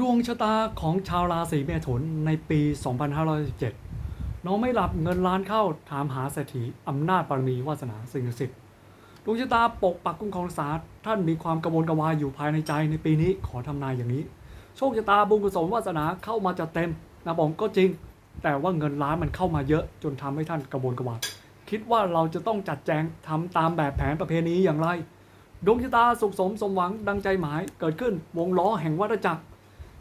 ดวงชะตาของชาวราศีเมถุนในปี 2517น้องไม่หลับเงินล้านเข้าถามหาเศรษฐีอำนาจบารมีวาสนาสิ่งศักดิ์สิทธิ์ดวงชะตาปกปักคุ้มครองรักษาท่านมีความกระวนกระวายอยู่ภายในใจในปีนี้ขอทำนายอย่างนี้ โชคชะตาบุญกุศลวาสนาเข้ามาจัดเต็มนะผมก็จริง แต่ว่าเงินล้านมันเข้ามาเยอะจนทำให้ท่านกระวนกระวายคิดว่าเราจะต้องจัดแจงทำตามแบบแผนประเพณีอย่างไรดวงชะตาสุขสมสมหวังดังใจหมายเกิดขึ้นวงล้อแห่งวัฏจักร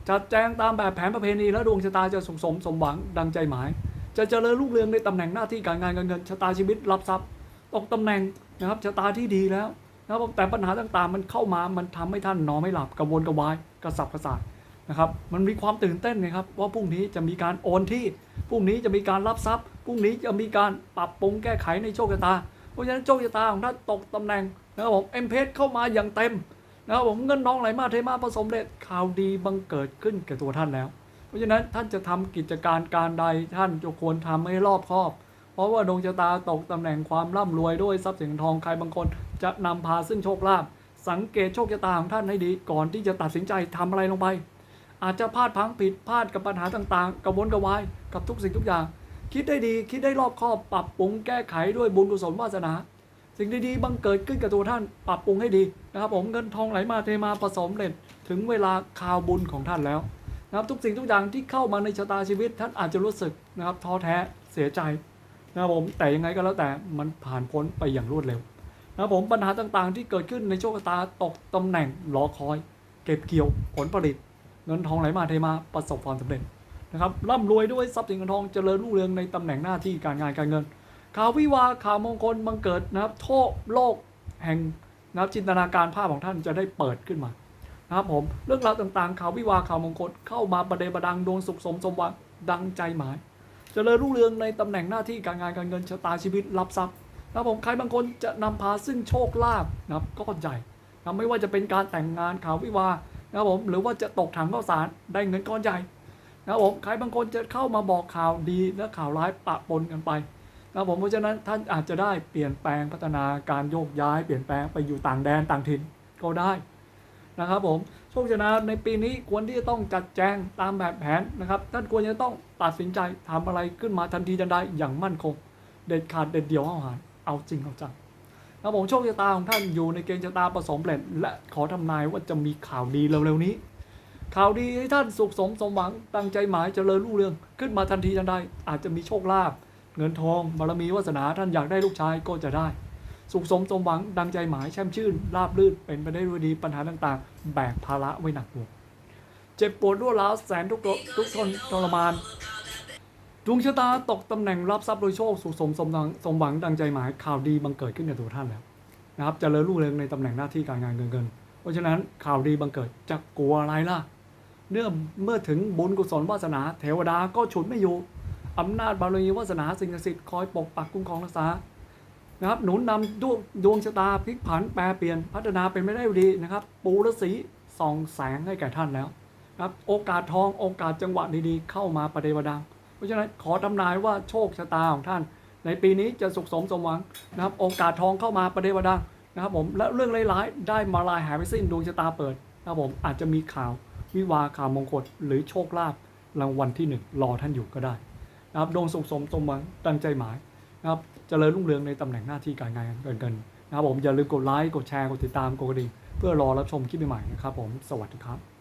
จัดแจงตามแบบแผนประเพณีและดวงชะตาจะสุขสมสมหวังดังใจหมาย จะเจริญรุ่งเรืองในตำแหน่งหน้าที่การงานการเงินชะตาชีวิตรับทรัพย์ตกตำแหน่งนะครับชะตาที่ดีแล้วนะครับแต่ปัญหาต่างๆ มันเข้ามามันทำให้ท่านนอนไม่หลับกระวนกระวายกระสับกระส่ายนะครับมันมีความตื่นเต้นนะครับว่าพรุ่งนี้จะมีการโอนที่พรุ่งนี้จะมีการรับทรัพย์พรุ่งนี้จะมีการปรับปรุงแก้ไขในโชคชะตา เพราะฉะนั้นโชคชะตาของท่านตกตำแหน่งนะครับผมเอ็มเพสเข้ามาอย่างเต็ม นะครับผมเงินน้องไหลมาเทมาผสมเด็จข่าวดีบังเกิดขึ้นกับตัวท่านแล้ว เพราะฉะนั้นท่านจะทำกิจการการใดท่านจะควรทำให้รอบคอบ เพราะว่าดวงชะตาตกตำแหน่งความร่ำรวยด้วยทรัพย์สินทองใครบางคนจะนำพาซึ่งโชคลาภสังเกตโชคชะตาของท่านให้ดีก่อนที่จะตัดสินใจทำอะไรลงไป อาจจะพลาดพังผิดพลาดกับปัญหาต่างๆกระวนกระวายกับทุกสิ่งทุกอย่าง คิดได้ดีคิดได้รอบคอบปรับปรุงแก้ไขด้วยบุญกุศลวาสนา สิ่งดีๆบังเกิดขึ้นกับตัวท่านปรับปรุงให้ดีนะครับ ผมเงินทองไหลมาเทมาผสมเร็จถึงเวลาข่าวบุญของท่านแล้วนะครับทุกสิ่งทุกอย่างที่เข้ามาในชะตาชีวิต ท่านอาจจะรู้สึกนะครับท้อแท้เสียใจนะครับผมแต่ยังไงก็แล้วแต่มันผ่านพ้นไปอย่างรวดเร็วนะครับผมปัญหาต่างๆ ที่เกิดขึ้นในโชคชะตาตกตำแหน่งรอคอย เก็บเกี่ยวผลผลิต เงินทองไหลมาเทมาประสบความสำเร็จนะครับร่ำรวยด้วยทรัพย์สินเงินทองเจริญรุ่งเรืองในตำแหน่งหน้าที่การงานการเงิน ข่าววิวาข่าวมงคลบังเกิดนะครับโทษโลกแห่งนะครับจินตนาการภาพของท่านจะได้เปิดขึ้นมานะครับผมเรื่องราวต่างๆข่าววิวาข่าวมงคลเข้ามาประเดประดังดวงสุขสมสมหวังดังใจหมายเจริญรุ่งเรืองในตำแหน่งหน้าที่การงานการเงินชะตาชีวิตรับทรัพย์นะครับผมใครบางคนจะนำพาซึ่งโชคลาภนะครับก้อนใหญ่นะไม่ว่าจะเป็นการแต่งงานข่าววิวานะครับผมหรือว่าจะตกถังข้าวสารได้เงินก้อนใหญ่นะครับผมใครบางคนจะเข้ามาบอกข่าวดีและข่าวร้ายปะปนกันไป นะครับผมเพราะฉะนั้นท่านอาจจะได้เปลี่ยนแปลงพัฒนาการโยกย้ายเปลี่ยนแปลงไปอยู่ต่างแดนต่างถิ่นก็ได้นะครับผมโชคชะนะในปีนี้ควรที่จะต้องจัดแจงตามแบบแผนนะครับท่านควรจะต้องตัดสินใจทำอะไรขึ้นมาทันทีทันใดอย่างมั่นคง เด็ดขาดเด็ดเดี่ยวเอาหารเอาจริงเอาจังนะครับผมโชคชะตาของท่านอยู่ในเกณฑ์ชะตาผสมเปลและขอทำนายว่าจะมีข่าวดีเร็วๆนี้ ข่าวดีให้ท่านสุขสมสมหวังตั้งใจหมายเจริญรุ่งเรืองขึ้นมาทันทีทันใดอาจจะมีโชคลาภ เงินทองบารมีวาสนาท่านอยากได้ลูกชายก็จะได้ สุขสมสมหวังดังใจหมายแช่มชื่นราบรื่นเป็นไปได้ด้วยดีปัญหาต่างๆ แบกภาระไว้หนักหน่วงเจ็บปวดรัวร้าวแสนทุกข์ทุกทนทรมานดวงชะตาตกตำแหน่งรับทรัพย์โดยโชคสุขสมสมหวังสมหวังดังใจหมายข่าวดีบังเกิดขึ้นกับตัวท่านแล้วนะครับเจะเริญรุ่งเรืองในตำแหน่งหน้าที่การงานเงินเงิน เพราะฉะนั้นข่าวดีบังเกิดจะกลัวอะไรล่ะเนื่อเมื่อถึงบุญกุศลวาสนา เทวดาก็ฉุดไม่อยู่ อำนาจบารมีวาสนาสิ่งศักดิ์สิทธิ์คอยปกปักคุ้มครองรักษานะครับหนุนนำดวงดวงชะตาพลิกผันแปรเปลี่ยนพัฒนาเป็นไม่ได้ดีนะครับ ปูฤาษีส่องแสงให้แก่ท่านแล้วนะครับโอกาสทองโอกาสจังหวะดีๆ เข้ามาประเดประดัง เพราะฉะนั้นขอทำนายว่าโชคชะตาของท่าน ในปีนี้จะสุขสมสมหวังนะครับโอกาสทองเข้ามาประเดประดังนะครับผมและเรื่องร้ายๆได้มาลายหายไปสิ้นดวงชะตาเปิดนะครับผมอาจจะมีข่าววิวาข่าวมงคลหรือโชคลาภรางวัลที่หนึ่งรอท่านอยู่ก็ได้ นะครับดวงสุขสมสมหวังตั้งใจหมายนะครับเจริญรุ่งเรืองในตำแหน่งหน้าที่การงานเกินกันนะครับผมอย่าลืมกดไลค์กดแชร์กดติดตามกดกระดิ่งเพื่อรอรับชมคลิปใหม่ๆนะครับผมสวัสดีครับ